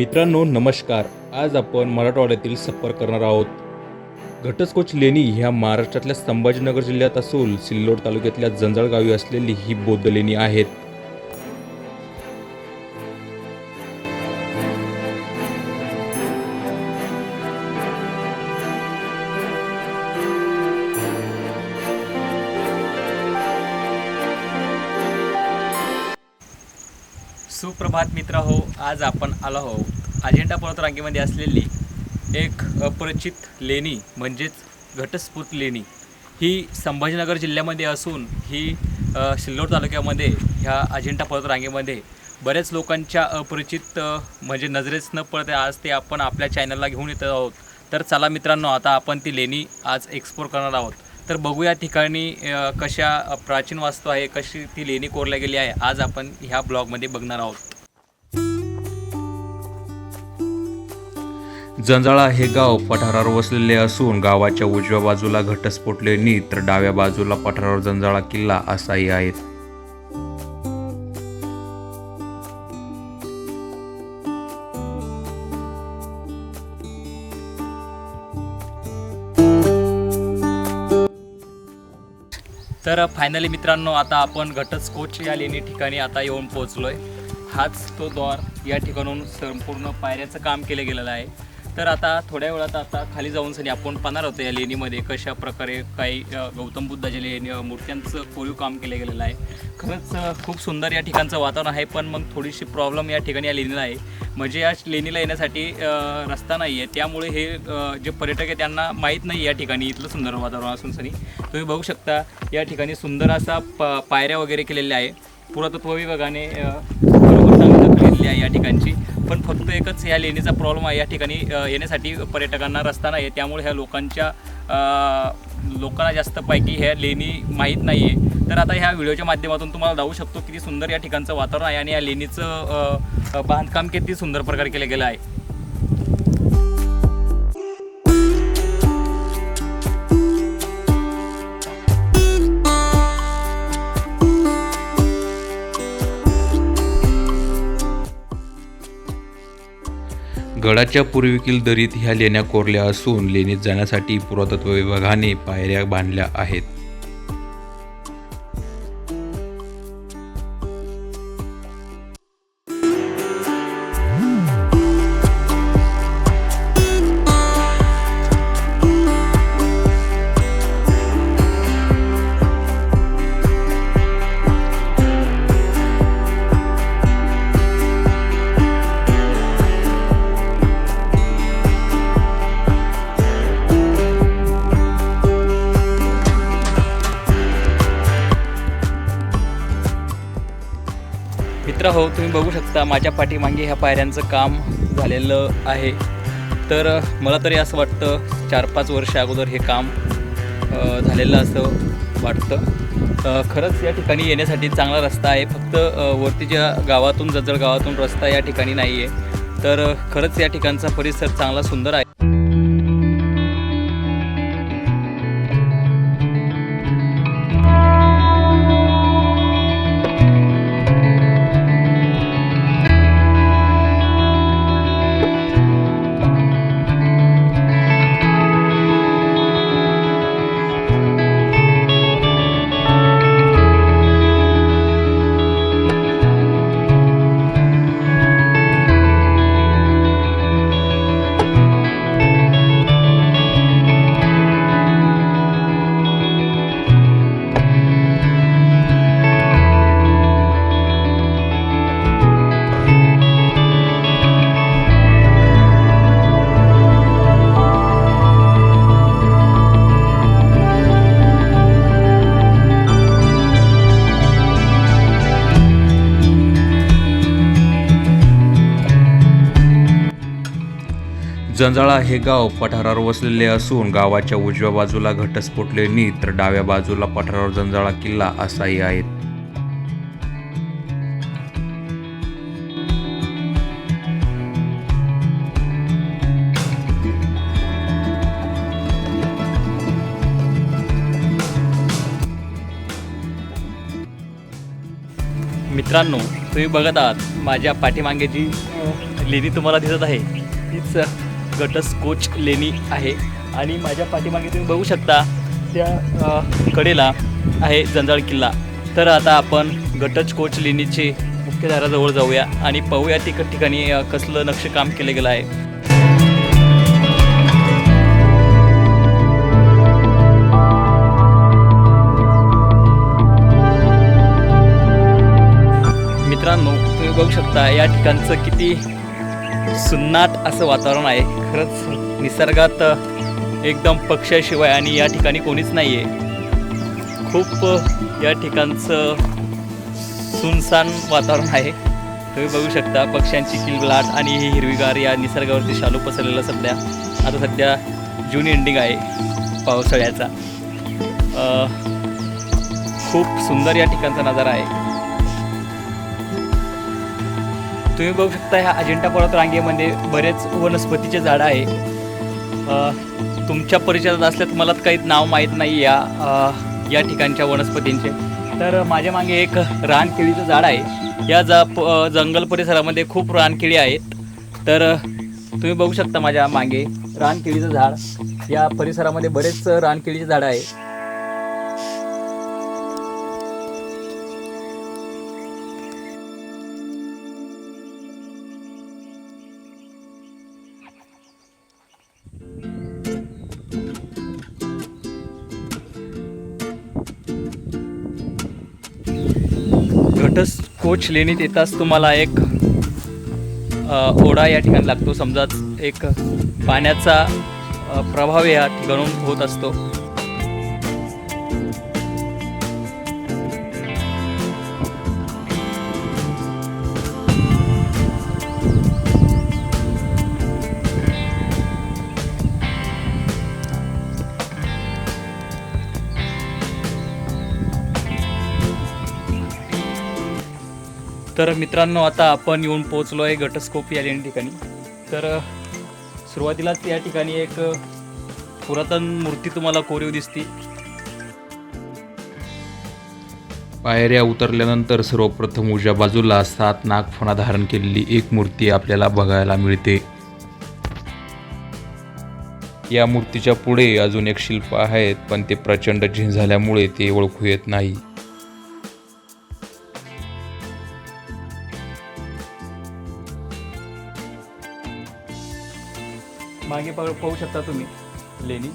मित्रांनो नमस्कार. आज आपण मराठवाड्यातील सफर करणार आहोत. घटस्कोच लेणी ह्या महाराष्ट्रातल्या संभाजीनगर जिल्ह्यात असून सिल्लोड तालुक्यातल्या जंजाळ गावी असलेली ही बौद्ध लेणी आहेत. सुप्रभात मित्र हो आज आपण आलो आहोत अजेंडा पर्वतरांगेमध्ये असलेली एक अपरिचित लेणी म्हणजेच घटस्फोट लेणी ही संभाजीनगर जिल्ह्यामध्ये असून ही सिल्लोड तालुक्यामध्ये ह्या अजिंठा पर्वतरांगेमध्ये बऱ्याच लोकांच्या अपरिचित म्हणजे नजरेच न पडते आज ते आपण आपल्या चॅनलला घेऊन येत आहोत. तर चला मित्रांनो आता आपण ती लेणी आज एक्सप्लोर करणार आहोत. तर बघूया ठिकाणी कशा प्राचीन वास्तू आहे कशी ती लेणी कोरल्या गेली आहे आज आपण ह्या ब्लॉगमध्ये बघणार आहोत. जंजाळा हे गाव पठारावर वसलेले असून गावाच्या उजव्या बाजूला घटस्फोट लेणी तर डाव्या बाजूला पठारावर जंजाळा किल्ला असाही आहेत तर फायनली मित्रांनो आता आपण घटस्कोच या लेणी ठिकाणी आता येऊन पोहोचलो आहे हाच तो द्वार या ठिकाणून संपूर्ण पायऱ्याचं काम केलं गेलेलं आहे. तर आता थोड्या वेळात आता खाली जाऊन सनी आपण पाहणार होतो या लेणीमध्ये कशा प्रकारे काही गौतम बुद्धाच्या लेणी मूर्त्यांचं कोरीव काम केलं गेलेलं आहे. खरंच खूप सुंदर या ठिकाणचं वातावरण आहे पण मग थोडीशी प्रॉब्लेम या ठिकाणी या लेणीला आहे. म्हणजे या लेणीला येण्यासाठी रस्ता नाही आहे. त्यामुळे हे जे पर्यटक आहे त्यांना माहीत नाही या ठिकाणी इथलं सुंदर वातावरण असून सनी. तुम्ही बघू शकता या ठिकाणी सुंदर असा प पायऱ्या वगैरे केलेल्या आहे. पुरातत्व विभागाने घेतली आहे या ठिकाणची. पण फक्त एकच ह्या लेणीचा प्रॉब्लेम आहे या ठिकाणी येण्यासाठी पर्यटकांना रस्ता नाही आहे त्यामुळे ह्या लोकांच्या लोकांना जास्त पैकी ह्या लेणी माहीत नाही आहे तर आता ह्या व्हिडिओच्या माध्यमातून तुम्हाला जाऊ शकतो किती सुंदर या ठिकाणचं वातावरण आहे आणि या लेणीचं बांधकाम किती सुंदर प्रकारे केलं गेलं आहे. गडाच्या पूर्वेकील दरीत ह्या लेण्या कोरल्या असून लेणीत जाण्यासाठी पुरातत्व विभागाने पायऱ्या बांधल्या आहेत. मित्र हो तुम्ही बघू शकता माझ्या पाठीमागे ह्या पायऱ्यांचं काम झालेलं आहे. तर मला तरी असं वाटतं चार पाच वर्ष अगोदर हे काम झालेलं असं वाटतं. खरंच या ठिकाणी येण्यासाठी चांगला रस्ता आहे. फक्त वरतीच्या गावातून जजळ गावातून रस्ता या ठिकाणी नाही आहे तर खरंच या ठिकाणचा परिसर चांगला सुंदर आहे. जंजाळा हे गाव पठारावर वसलेले असून गावाच्या उजव्या बाजूला घटस्फोट लेणी तर डाव्या बाजूला पठारावर जंजाळा किल्ला असाही आहेत मित्रांनो तुम्ही बघत आहात माझ्या पाठीमागे जी लेणी तुम्हाला दिसत आहे तीच घटस्कोच लेणी आहे. आणि माझ्या पाठीमागे तुम्ही बघू शकता त्या कडेला आहे जंजाळ किल्ला. तर आता आपण घटस्कोच लेणीचे मुख्यधाराजवळ जाऊया आणि पाहूया तिक ठिकाणी कसलं नक्षीकाम केलं गेलं आहे. मित्रांनो तुम्ही बघू शकता या ठिकाणचं किती सुन्नाट असं वातावरण आहे. खरंच निसर्गात एकदम पक्ष्याशिवाय आणि या ठिकाणी कोणीच नाही आहे खूप या ठिकाणचं सुनसान वातावरण आहे. तुम्ही बघू शकता पक्ष्यांची किलबिलाट आणि ही हिरवीगार या निसर्गावरती शालू पसरलेलं सध्या. आता सध्या जून एंडिंग आहे पावसाळ्याचा. खूप सुंदर या ठिकाणचा नजारा आहे. तुम्ही बघू शकता ह्या अजिंठा पर्वत रांगेमध्ये बरेच वनस्पतीचे झाडं आहे. तुमच्या परिचयात असल्या तुम्हाला काही नाव माहीत नाही या या ठिकाणच्या वनस्पतींचे. तर माझ्या मागे एक रानकेळीचं झाड आहे. या जा प जंगल परिसरामध्ये खूप रानकेळी आहेत. तर तुम्ही बघू शकता माझ्या मागे रानकेळीचं झाड. या परिसरामध्ये बरेच रानकेळीचे झाडं आहे. घटस कोच लेणीत येताच तुम्हाला एक ओढा या ठिकाणी लागतो. समजाच एक पाण्याचा प्रभाव या ठिकाणून होत असतो. तर मित्रांनो आता आपण येऊन पोहोचलो आहे घटस्कोप या ठिकाणी. तर सुरुवातीलाच या ठिकाणी एक पुरातन मूर्ती तुम्हाला कोरीव दिसती. पायऱ्या उतरल्यानंतर सर्वप्रथम उजव्या बाजूला सात नागफणा धारण केलेली एक मूर्ती आपल्याला बघायला मिळते. या मूर्तीच्या पुढे अजून एक शिल्प आहेत पण ते प्रचंड झीन झाल्यामुळे ते ओळखू येत नाही. मागे पाहू शकता तुम्ही लेणी.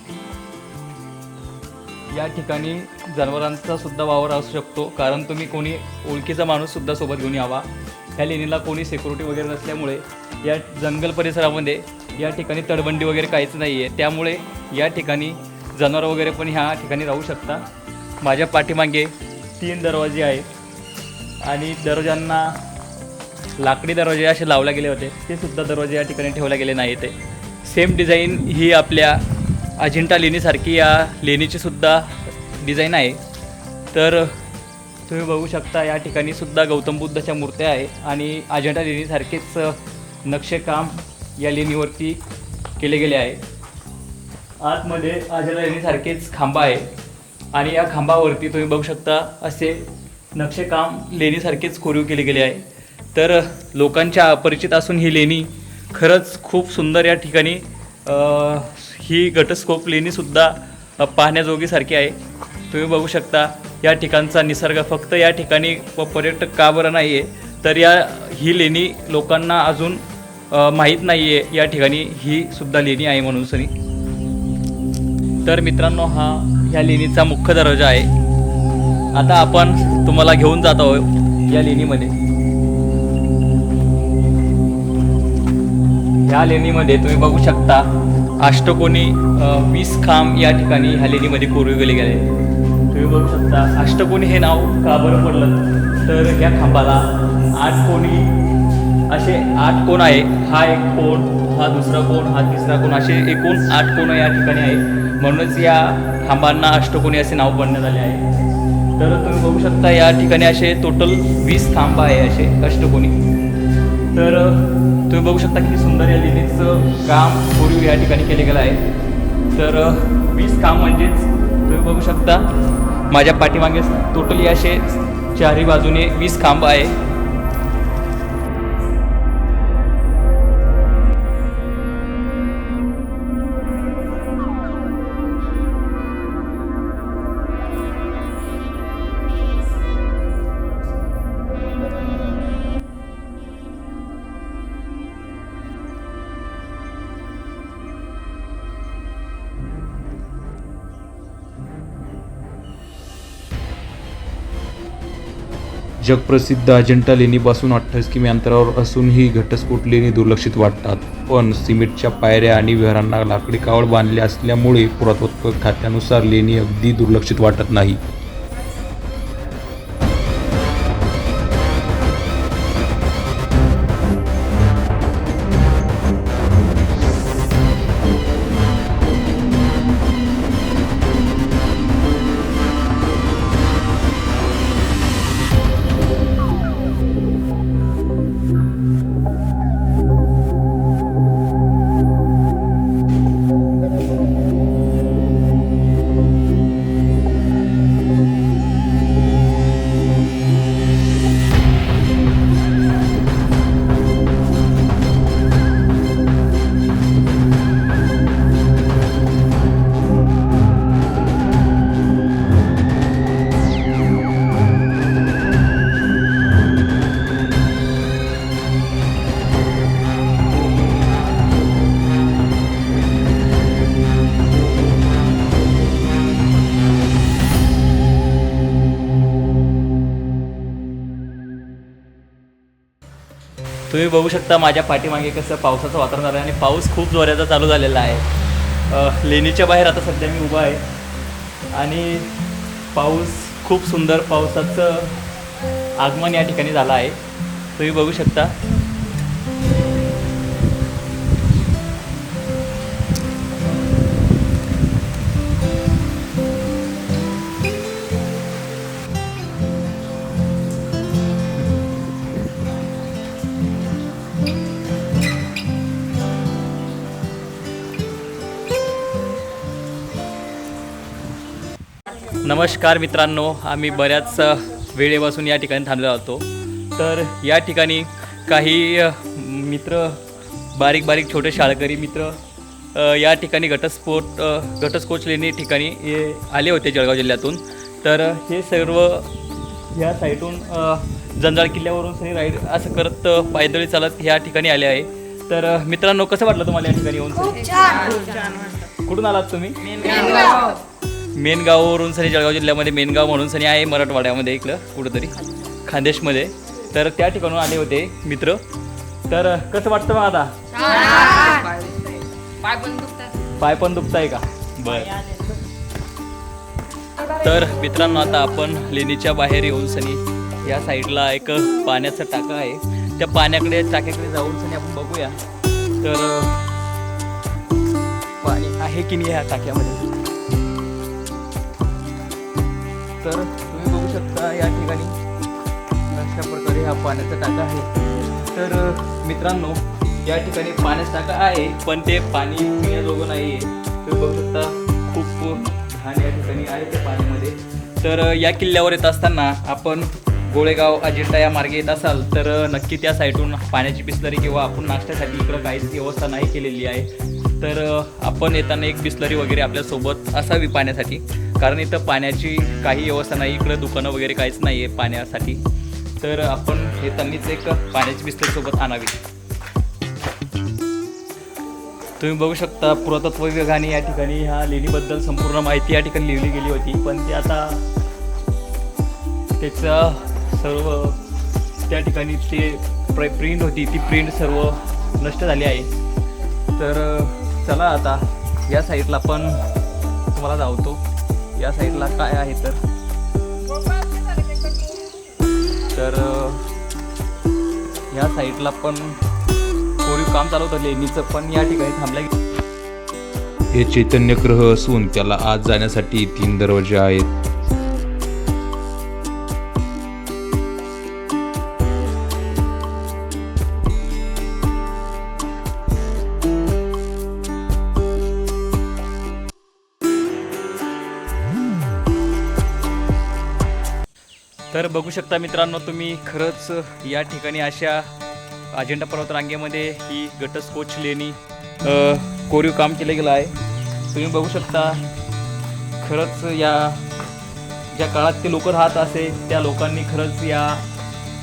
या ठिकाणी जनावरांचा सुद्धा वावर असू शकतो कारण तुम्ही कोणी ओळखीचा माणूस सुद्धा सोबत घेऊन यावा. ह्या लेणीला कोणी सिक्युरिटी वगैरे नसल्यामुळे या जंगल परिसरामध्ये या ठिकाणी तडबंदी वगैरे काहीच नाही आहे त्यामुळे या ठिकाणी जनावरं वगैरे पण ह्या ठिकाणी राहू शकता. माझ्या पाठीमागे तीन दरवाजे आहेत आणि दरवाजांना लाकडी दरवाजे असे लावले गेले होते. ते सुद्धा दरवाजे या ठिकाणी ठेवले गेले नाही ते सेम डिझाईन ही आपल्या अजिंठा लेणीसारखी या लेणीची सुद्धा डिझाईन आहे. तर तुम्ही बघू शकता या ठिकाणी सुद्धा गौतम बुद्धाच्या मूर्त्या आहे आणि अजिंठा लेणीसारखेच नक्षीकाम या लेणीवरती केले गेले आहे. आतमध्ये अजिंठा लेणीसारखेच खांबा आहे आणि या खांबावरती तुम्ही बघू शकता असे नक्षीकाम लेणीसारखेच कोरीव केले गेले आहे. तर लोकांच्या अपरिचित असून ही लेणी खरंच खूप सुंदर या ठिकाणी ही घटस्कोप लेणीसुद्धा पाहण्याजोगीसारखी आहे. तुम्ही बघू शकता या ठिकाणचा निसर्ग फक्त या ठिकाणी पर्यटक का बरं नाही आहे तर या ही लेणी लोकांना अजून माहीत नाही आहे या ठिकाणी ही सुद्धा लेणी आहे म्हणून सनी. तर मित्रांनो हा ह्या लेणीचा मुख्य दरवाजा आहे. आता आपण तुम्हाला घेऊन जात आहोत या लेणीमध्ये. ह्या लेणीमध्ये तुम्ही बघू शकता अष्टकोनी वीस खांब या ठिकाणी ह्या लेणीमध्ये कोरले गेले गेले. तुम्ही बघू शकता अष्टकोनी हे नाव का बरं पडलं? तर ह्या खांबाला आठ कोणी असे आठ कोण आहे? हा एक कोण हा दुसरा कोण हा तिसरा कोण असे एकूण आठ कोण या ठिकाणी आहे. म्हणूनच या खांबांना अष्टकोणी असे नाव पडण्यात आले आहे. तर तुम्ही बघू शकता या ठिकाणी असे टोटल वीस खांब आहे असे अष्टकोणी. तर तुम्ही बघू शकता किती सुंदर या लेणीचं काम पूर्वी या ठिकाणी केले गेलं आहे. तर वीस काम म्हणजेच तुम्ही बघू शकता माझ्या पाठीमागे टोटली असे चारही बाजूने वीस खांब आहे. जगप्रसिद्ध अजिंठा लेणीपासून अठ्ठावीस किमी अंतरावर असूनही घटस्फोट लेणी दुर्लक्षित वाटतात. पण सिमेंटच्या पायऱ्या आणि विहारांना लाकडी कावड बांधले असल्यामुळे पुरातत्व खात्यानुसार लेणी अगदी दुर्लक्षित वाटत नाही. तुम्ही बघू शकता माझ्या पाठीमागे कसं पावसाचं वातावरण झालं आहे आणि पाऊस खूप जोराचा चालू झालेला आहे. लेणीच्या बाहेर आता सध्या मी उभा आहे. आणि पाऊस खूप सुंदर पावसाचं आगमन या ठिकाणी झालं आहे. तुम्ही बघू शकता. नमस्कार मित्रांनो आम्ही बऱ्याच वेळेपासून या ठिकाणी थांबलेलो होतो तर या ठिकाणी काही मित्र बारीक बारीक छोटे शाळकरी मित्र या ठिकाणी घटस्फोट घटस्फोट लेणी ठिकाणी हे आले होते जळगाव जिल्ह्यातून. तर हे सर्व ह्या साईडून जंजाळ किल्ल्यावरून सगळी राईड असं करत पायदळी चालत ह्या ठिकाणी आले आहे. तर मित्रांनो कसं वाटलं तुम्हाला या ठिकाणी येऊन? कुठून आलात तुम्ही? मेनगाववरून सनी जळगाव जिल्ह्यामध्ये मेनगाव म्हणून सनी आहे मराठवाड्यामध्ये इकडं कुठंतरी खानदेशमध्ये. तर त्या ठिकाणून आले होते मित्र. तर कसं वाटतं मग आता? पाय पण दुखताय का? बर. तर मित्रांनो आता आपण लेणीच्या बाहेर येऊन सनी या साईडला एक पाण्याचा टाका आहे. त्या पाण्याकडे टाक्याकडे जाऊन सनी आपण बघूया. तर पाणी आहे की नाही या टाक्यामध्ये? तर तुम्ही बघू शकता या ठिकाणी अशा प्रकारे हा पाण्याचा टाका आहे. तर मित्रांनो या ठिकाणी पाण्याचा टाका आहे पण ते पाणी पिण्याजोगं नाही आहे तुम्ही बघू शकता खूप घाण या ठिकाणी आहे त्या पाण्यामध्ये. तर या किल्ल्यावर येत असताना आपण गोळेगाव अजिंठा या मार्गे येत असाल तर नक्की त्या साईडून पाण्याची बिस्लरी किंवा आपण नाश्त्यासाठी इकडं काहीच व्यवस्था नाही केलेली आहे. तर आपण येताना एक बिस्लरी वगैरे आपल्यासोबत असावी पाण्यासाठी. कारण इथं पाण्याची काही व्यवस्था नाही इकडं दुकानं वगैरे काहीच नाही आहे पाण्यासाठी. तर आपण येतानीच एक पाण्याची बिस्तर सोबत आणावी. तुम्ही बघू शकता पुरातत्व विभागाने या ठिकाणी ह्या लेणीबद्दल संपूर्ण माहिती या ठिकाणी लिहिली गेली होती. पण ती आता त्याचं सर्व त्या ठिकाणी ते प्र प्रिंट होती ती प्रिंट सर्व नष्ट झाली आहे. तर चला आता या साईडला पण तुम्हाला धावतो. या साईडला काय आहे तर? तर या साईडला पण कोरीव काम चालू होतं लेणीचं पण या ठिकाणी थांबल्या हे चैतन्य ग्रह असून त्याला आत जाण्यासाठी तीन दरवाजे आहेत. बघू शकता मित्रांनो तुम्ही खरंच या ठिकाणी अशा अजिंठा पर्वत रांगेमध्ये ही गटस्कोच लेणी कोरीव काम केलं गेलं आहे. तुम्ही बघू शकता खरंच या ज्या काळात ते लोक राहत असे त्या लोकांनी खरंच या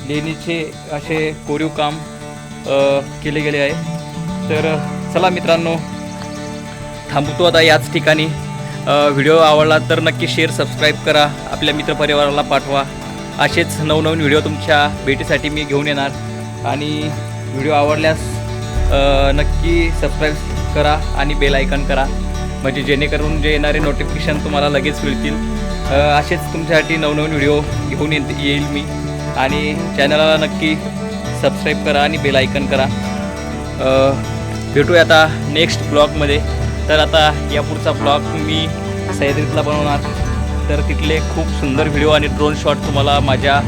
लेणीचे असे कोरीव काम केले गेले आहे. तर चला मित्रांनो थांबतो आता याच ठिकाणी. व्हिडिओ आवडला तर नक्की शेअर सबस्क्राईब करा. आपल्या मित्रपरिवाराला पाठवा. असेच नवनवीन व्हिडिओ तुमच्या भेटीसाठी मी घेऊन येणार. आणि व्हिडिओ आवडल्यास नक्की सबस्क्राईब करा आणि बेल आयकन करा. म्हणजे जेणेकरून जे येणारे नोटिफिकेशन तुम्हाला लगेच मिळतील. असेच तुमच्यासाठी नवनवीन व्हिडिओ घेऊन येईल मी. आणि चॅनलला नक्की सबस्क्राईब करा आणि बेल आयकन करा. भेटूया आता नेक्स्ट ब्लॉगमध्ये तर आता यापुढचा ब्लॉग मी सह्याद्रीतला बनवणार. तर तिथले खूप सुंदर व्हिडिओ आणि ड्रोन शॉट तुम्हाला माझ्या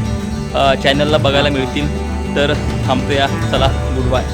चॅनलला बघायला मिळतील. तर थांबतो या चला गुड बाय